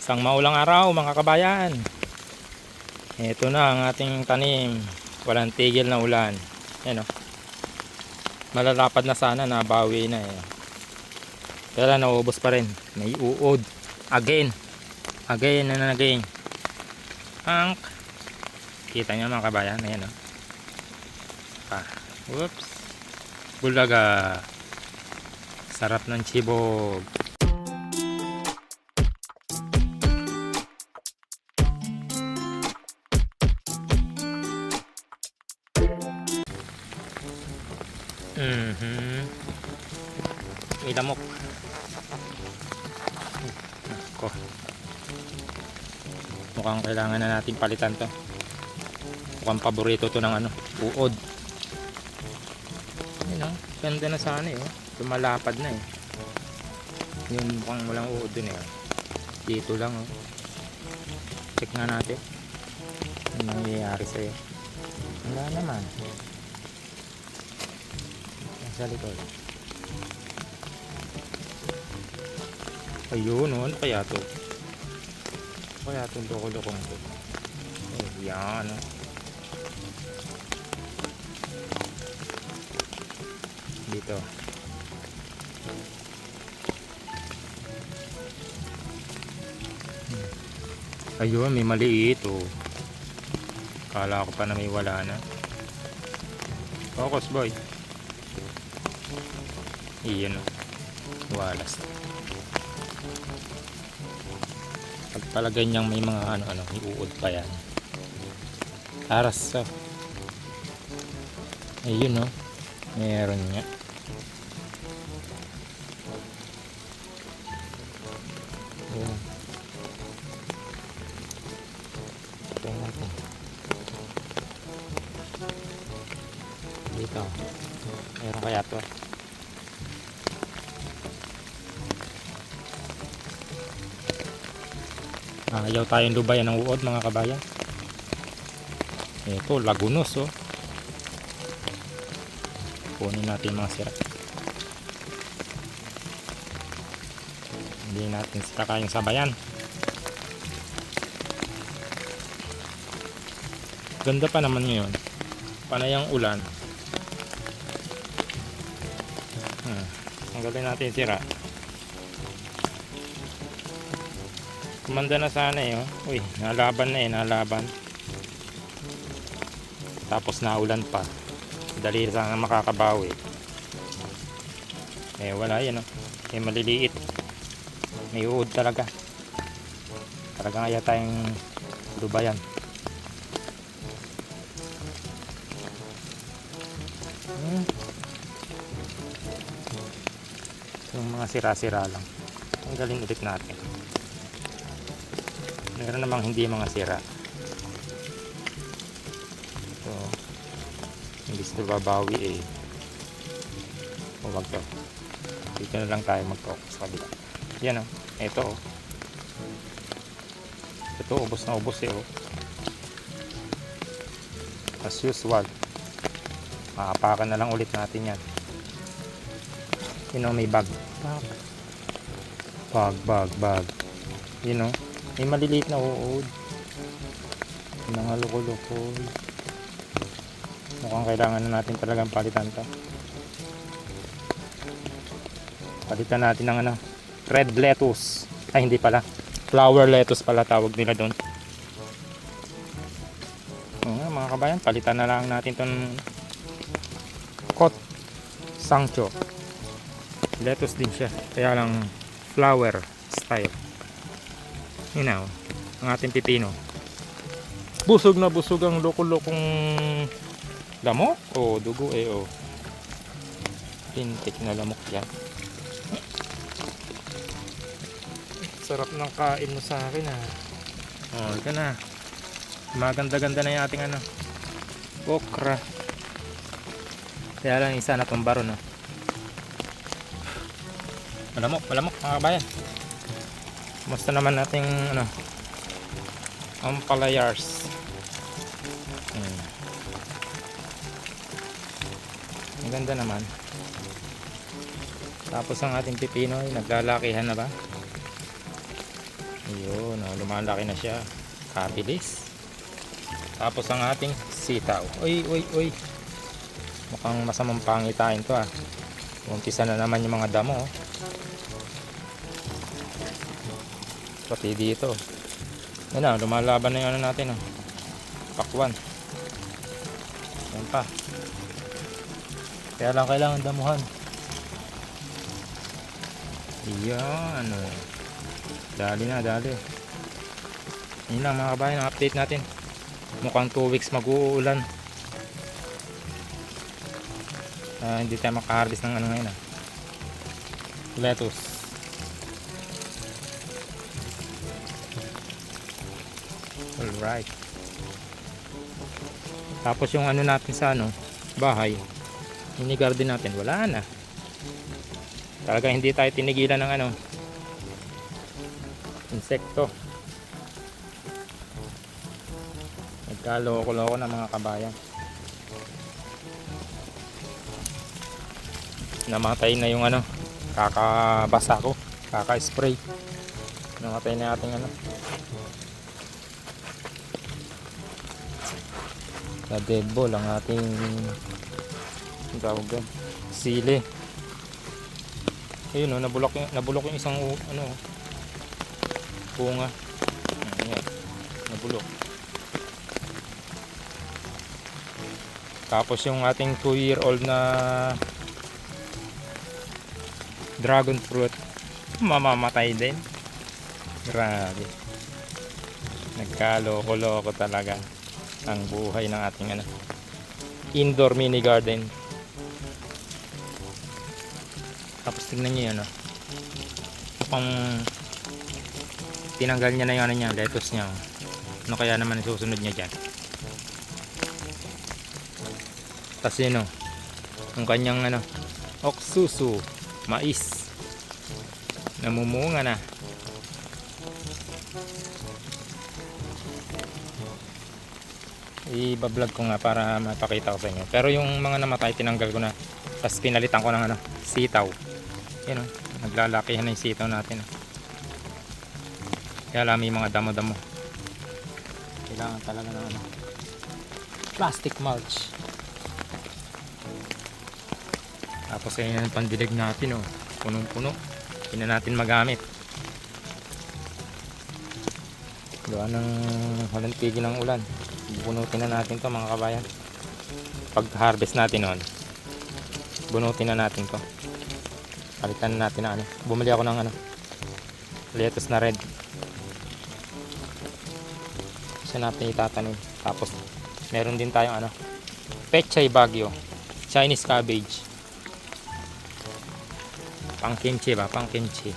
Isang maulang araw mga kabayan. Ito na ang ating tanim. Walang tigil na ulan. Yan o. Malalapad na sana, nabawi na eh. Lang nauubos pa rin. May uod. Again. Again and again. Ang Kita niyo mga kabayan. Ayan o. Pa. Whoops. Bulaga. Sarap ng chibog. May lamok. Nako. Mukhang kailangan na natin palitan to. Mukhang paborito to ng ano, uod. Ayun oh, ganda na sana eh. Lumalapad na eh. Yung mukhang walang uod dun eh. Dito lang oh. Check nga natin. Ano nangyayari sa'yo? Wala naman. Sa likod. Ayun, oh, ano kaya to? Ano kaya itong loko-lokong to? Ayan, ano. Dito. Hmm. Ayun, may maliit, oh. Kala ko pa na may wala na. Focus, boy. Iyan o. Walas. Pag pala ganyang may mga ano ano, may uod pa yan. Aras oh. Ayun o. Meron nga. Ayun. Tingnan natin. Dito. Meron kaya to. Ayaw tayong lubayan ng uod mga kabayan. Ito, lagunos oh. Kunin natin mga sira. Hindi natin sila kayang sabayan. Ganda pa naman ngayon. Panay ang ulan. Hmm. Tanggalin natin yung sira. Kumanda na sana eh. Oh. Uy, nalaban na eh, nalaban. Tapos naulan pa. Dali sana makakabawi. Eh wala yan oh. Eh maliliit. May uod talaga. Talagang ayaw tayong dubayan. Hmm. Yung mga sira-sira lang. Ang galing ulit natin meron namang hindi mga sira. So hindi sila babawi eh. Huwag to. Dito na lang tayo mag focus sa kabila. Yan o. Ito o. Ito ubos na ubos eh o. As usual. Makapakan na lang ulit natin yan. Yun o may bag. Bag bag bag. Yun o may maliliit na uod. Mga loko-loko. Mukhang kailangan na natin talagang palitan to. Palitan natin ng ano, red lettuce. Ay hindi pala. Flower lettuce pala tawag nila doon. Oo nga mga kabayan, palitan na lang natin tong kot sangcho. Lettuce din siya. Kaya lang flower style. Yun na, oh. ang ating pipino. Busog na busog ang loko-lokong lamok o dugo eh oh. Pintik na lamok yan. Sarap ng kain mo sa akin ah. Oh, ito na. Maganda-ganda na yung ating ano. Okra. Kaya lang isa na tumbaro no. Malamok, malamok mga kabayan. Kumusta naman nating ano Ampalayars hmm. Ang ganda naman Tapos ang ating pipino ay naglalakihan na ba Ayun, oh, lumalaki na siya. Kabilis. Tapos ang ating sitaw. Uy, uy, uy. Mukhang masamang pangitain to ah. Umpisa na naman yung mga damo. Oh. Pati dito. Yan na, lumalaban na yung ano natin. Oh. Pakwan. Yan pa. Kaya lang kailangan damuhan. Yan. Oh. Dali na, dali. Yun lang mga kabayan, update natin. Mukhang 2 weeks mag-uulan. Ah, hindi tayo makaharvest ng ano ngayon ah. Lettuce. Alright. Tapos yung ano natin sa ano, bahay, mini garden natin, wala na. Talaga hindi tayo tinigilan ng ano, insekto. Nagkaloko-loko ng mga kabayan. Namatay na yung ano, kakabasa ko, kaka-spray. Namatay na ating ano. Na dead ball ang ating tawag doon, sili. Ayun oh, nabulok yung, nabulok yung isang ano, bunga. Ayan, nabulok. Tapos yung ating 2 year old na dragon fruit mamamatay din. Grabe. Nagkaloko-loko talaga ang buhay ng ating ano, indoor mini garden. Tapos tingnan niyo yan, oh. Mukhang tinanggal niya na yung ano niya, lettuce niya. oh. Ano kaya naman susunod niya dyan? Tapos yun, oh. Ang kanyang ano, oksusu, mais. Namumunga na. Ibablog ko nga para mapakita ko sa inyo. Pero yung mga namatay, tinanggal ko na. Tapos pinalitan ko ng ano, sitaw. Yan o, naglalakihan na yung sitaw natin. Kaya alam yung mga damo-damo. Kailangan talaga ng ano, plastic mulch. Tapos ayun yung pandilig natin oh. Punong-puno. Hindi na natin magamit. Gawa ng walang tigil ng ulan. Bunutin na natin to mga kabayan. Pag harvest natin on, bunutin na natin to. Palitan na natin na ano. Bumili ako ng ano. Lettuce na red. Siya natin itatanim. Tapos meron din tayong ano. Pechay Bagyo. Chinese cabbage. Pang kimchi ba? Pang kimchi.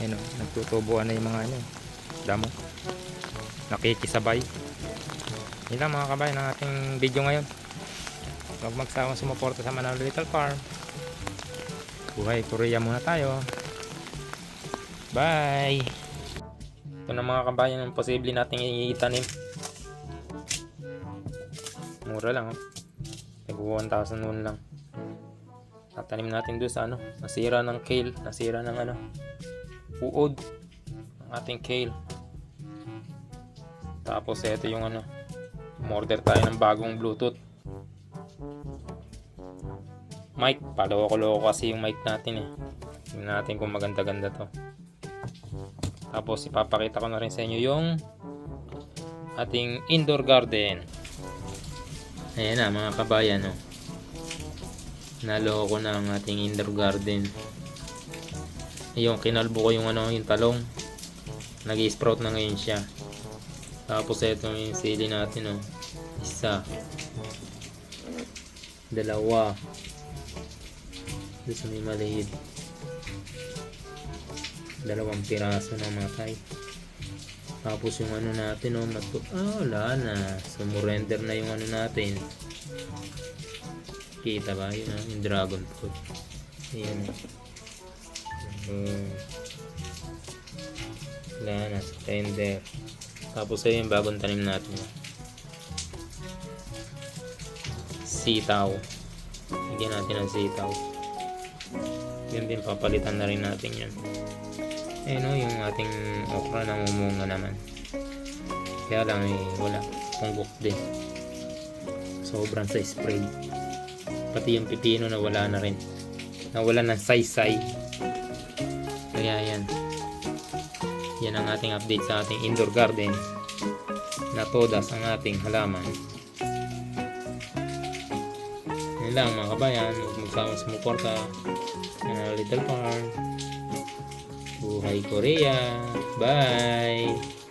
Ayun o, nagtutubuan na yung mga ano, damo. Nakikisabay. Yun lang mga kabayan ang ating video ngayon. Huwag magsawang sumuporta sa Manalo Little Farm. Buhay Korea muna tayo. Bye! Ito na mga kabayan ang posible nating itanim. Mura lang oh. Nag 1,000 won lang. Tatanim natin doon sa ano, nasira ng kale, nasira ng ano, uod ang ating kale. Tapos ito yung ano, order tayo ng bagong Bluetooth. Mic, paloko-loko kasi yung mic natin eh. Tingnan natin kung maganda-ganda to. Tapos ipapakita ko na rin sa inyo yung ating indoor garden. Ayan na mga kabayan oh. Naloko na ang ating indoor garden. Yung kinalbo ko yung ano, yung talong. Nag-sprout na ngayon siya. Tapos ito yung sili natin oh. Isa. Dalawa. Doon sa may maliit. Dalawang piraso na matay. Tapos yung ano natin oh, matu ah, wala na. Sumurrender na yung ano natin. Kita ba? Yun ah, yung dragon fruit. Ayan oh. Hmm. Wala na, surrender. Tapos ayun yung bagong tanim natin. Sitaw. Lagyan natin ng sitaw. Yan din, papalitan na rin natin yan. Eh no, yung ating okra namumunga naman. Kaya lang eh, wala. Punggok din. Sobrang sa spray. Pati yung pipino na wala na rin. Nawala ng saysay. Kaya yan. Yan ang ating update sa ating indoor garden. Na todas ang ating halaman. Yan lang mga kabayan. Huwag magsawang sumuporta. Ang Little Farm. Buhay Korea. Bye!